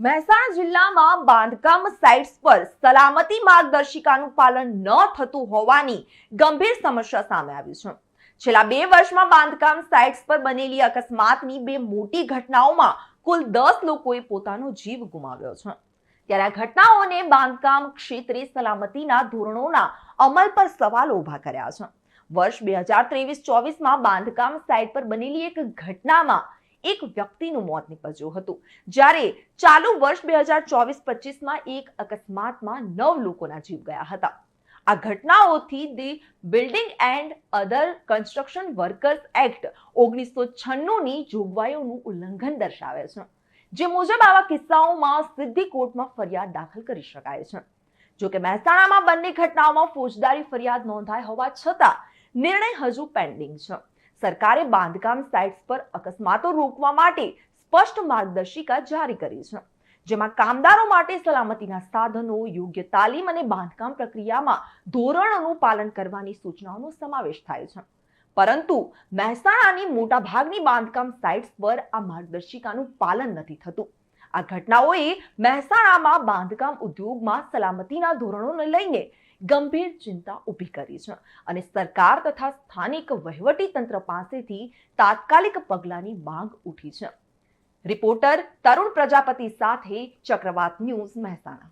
મહેસાણા જિલ્લામાં બાંધકામ સાઇટ્સ પર સલામતી માર્ગદર્શિકાનું પાલન ન થતું હોવાની ગંભીર સમસ્યા સામે આવી છે. છેલ્લા બે વર્ષમાં બાંધકામ સાઇટ્સ પર બનેલી અકસ્માતની બે મોટી ઘટનાઓમાં કુલ દસ લોકોએ પોતાનો જીવ ગુમાવ્યો છે. ત્યારે આ ઘટનાઓને બાંધકામ ક્ષેત્રે સલામતીના ધોરણોના અમલ પર સવાલો ઊભા કર્યા છે. વર્ષ બે હજાર ત્રેવીસ ચોવીસમાં બાંધકામ સાઇટ પર બનેલી એક ઘટનામાં એક વ્યક્તિનું મોત નીપજ્યું હતું. જ્યારે ચાલુ વર્ષ બે હજાર ચોવીસ પચીસમાં એક અકસ્માતમાં નવ લોકોના જીવ ગયા હતા. આ ઘટનાઓથી the building and other construction workers act ઓગણીસો છન્નુંની જોગવાઈઓનું ઉલ્લંઘન દર્શાવે છે. જે મુજબ આવા કિસ્સાઓમાં સીધી કોર્ટમાં ફરિયાદ દાખલ કરી શકાય છે. જોકે મહેસાણામાં બંને ઘટનાઓમાં ફોજદારી ફરિયાદ નોંધાઈ હોવા છતાં નિર્ણય હજુ પેન્ડિંગ છે. સરકારે બાંધકામ સાઇટ્સ પર અકસ્માતો રોકવા માટે સ્પષ્ટ માર્ગદર્શિકા જારી કરી છે. જેમાં કામદારો માટે સલામતીના સાધનો, યોગ્ય તાલીમ અને બાંધકામ પ્રક્રિયામાં ધોરણોનું પાલન કરવાની સૂચનાઓનો સમાવેશ થાય છે. પરંતુ મહેસાણાની મોટાભાગની બાંધકામ સાઇટ્સ પર આ માર્ગદર્શિકાનું પાલન નથી થતું. આ ઘટનાઓએ મહેસાણામાં બાંધકામ ઉદ્યોગમાં સલામતીના ધોરણોને લઈને ગંભીર ચિંતા ઊભી કરી છે. અને સરકાર તથા સ્થાનિક વહીવટી તંત્ર પાસેથી તાત્કાલિક પગલાંની માંગ ઉઠી છે. રિપોર્ટર તરુણ પ્રજાપતિ સાથે ચક્રવાત ન્યૂઝ મહેસાણા.